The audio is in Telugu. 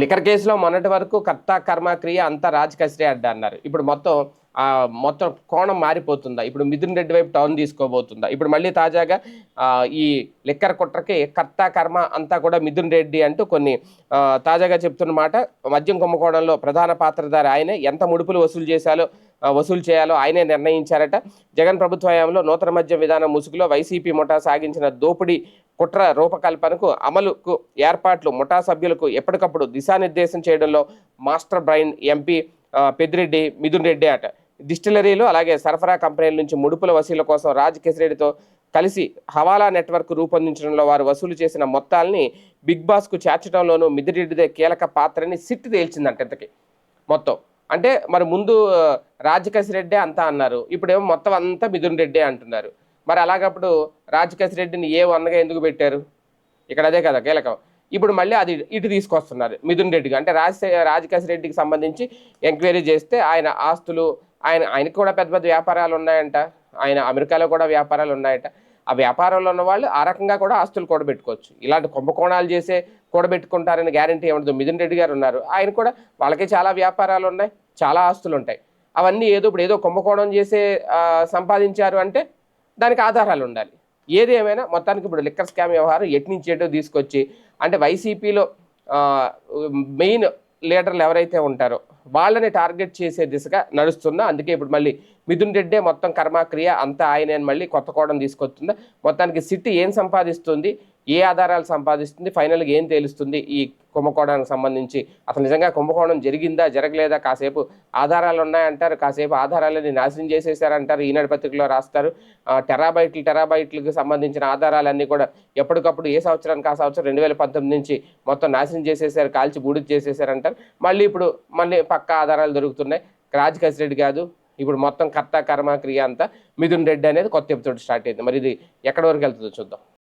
లిక్కర్ కేసులో మొన్నటి వరకు కర్త కర్మ క్రియ అంతా రాజ్ కసిరే అడ్డా అన్నారు. ఇప్పుడు మొత్తం మొత్తం కోణం మారిపోతుందా? ఇప్పుడు మిథున్ రెడ్డి వైపు టర్న్ తీసుకోబోతుందా? ఇప్పుడు మళ్ళీ తాజాగా ఈ లిక్కర్ కుట్రకి కర్త కర్మ అంతా కూడా మిథున్ రెడ్డి అంటూ కొన్ని తాజాగా చెప్తున్న మాట. మద్యం కుంభకోణంలో ప్రధాన పాత్రధారి ఆయనే ఎంత ముడుపులు వసూలు చేశాలో వసూలు చేయాలో ఆయనే నిర్ణయించారట. జగన్ ప్రభుత్వ హయాంలో నూతన మద్యం విధానం ముసుగులో వైసీపీ ముఠా సాగించిన దోపిడీ కుట్ర రూపకల్పనకు అమలుకు ఏర్పాట్లు ముఠా సభ్యులకు ఎప్పటికప్పుడు దిశానిర్దేశం చేయడంలో master brain MP Peddireddy Mithun Reddy అట. డిస్టిలరీలు అలాగే సరఫరా కంపెనీల నుంచి ముడుపుల వసూళ్ళ కోసం రాజ్ కెసిరెడ్డితో కలిసి హవాలా నెట్వర్క్ రూపొందించడంలో వారు వసూలు చేసిన మొత్తాల్ని బిగ్ బాస్కు చేర్చడంలోనూ మిథురెడ్డిదే కీలక పాత్రని సిట్ తేల్చిందంట ఇంతకీ. మొత్తం. అంటే మరి ముందు రాజకేశ్ రెడ్డి అంతా అన్నారు. ఇప్పుడేమో మొత్తం అంతా మిథున్ రెడ్డి అంటున్నారు. మరి అలాగప్పుడు రాజకేశ్ రెడ్డిని ఏ వన్నగా ఎందుకు పెట్టారు? ఇక్కడ అదే కదా కీలకం. ఇప్పుడు మళ్ళీ అది ఇటు తీసుకొస్తున్నారు మిథున్ రెడ్డికి అంటే రాజ రాజకేశ్ రెడ్డికి సంబంధించి ఎంక్వైరీ చేస్తే ఆయన ఆస్తులు ఆయన ఆయనకు కూడా పెద్ద పెద్ద వ్యాపారాలు ఉన్నాయంట. ఆయన అమెరికాలో కూడా వ్యాపారాలు ఉన్నాయట. ఆ వ్యాపారంలో ఉన్న వాళ్ళు ఆ రకంగా కూడా ఆస్తులు కూడబెట్టుకోవచ్చు. ఇలాంటి కుంభకోణాలు చేసే కూడబెట్టుకుంటారని గ్యారంటీ ఏముండదు. మిథున్ రెడ్డి గారు ఉన్నారు. ఆయన కూడా వాళ్ళకి చాలా వ్యాపారాలు ఉన్నాయి చాలా ఆస్తులు ఉంటాయి. అవన్నీ ఏదో ఇప్పుడు ఏదో కుంభకోణం చేసే సంపాదించారు అంటే దానికి ఆధారాలు ఉండాలి. ఏది ఏమైనా మొత్తానికి ఇప్పుడు లిక్కర్ స్కామ్ వ్యవహారం ఎటు తీసుకొచ్చి అంటే వైసీపీలో మెయిన్ లీడర్లు ఎవరైతే ఉంటారో వాళ్ళని టార్గెట్ చేసే దిశగా నడుస్తుందా అందుకే ఇప్పుడు మళ్ళీ మిథున్ రెడ్డే మొత్తం కర్మక్రియ అంతా ఆయన మళ్ళీ కొత్త కోణం తీసుకొస్తుందా. మొత్తానికి సిటీ ఏం సంపాదిస్తుంది? ఏ ఆధారాలు సంపాదిస్తుంది? ఫైనల్గా ఏం తేలుస్తుంది? ఈ కుంభకోణానికి సంబంధించి అసలు నిజంగా కుంభకోణం జరిగిందా జరగలేదా? కాసేపు ఆధారాలు ఉన్నాయంటారు కాసేపు ఆధారాలని నాశనం చేసేసారంటారు ఈనాడు పత్రికలో రాస్తారు. ఆ, టెరాబైట్లు టెరాబైట్లకు సంబంధించిన ఆధారాలన్నీ కూడా ఎప్పటికప్పుడు ఏ సంవత్సరానికి ఆ సంవత్సరం రెండు వేల పంతొమ్మిది నుంచి మొత్తం నాశనం చేసేసారు కాల్చి బూడిద చేసేసారంటారు. మళ్ళీ ఇప్పుడు మళ్ళీ పక్క ఆధారాలు దొరుకుతున్నాయి. రాజ్ రెడ్డి కాదు ఇప్పుడు మొత్తం కర్త కర్మ క్రియ అంతా మిథున్ రెడ్డి అనేది కొత్త ఎపిసోడ్ స్టార్ట్ అయింది. మరి ఇది ఎక్కడి వరకు వెళ్తుందో చూద్దాం.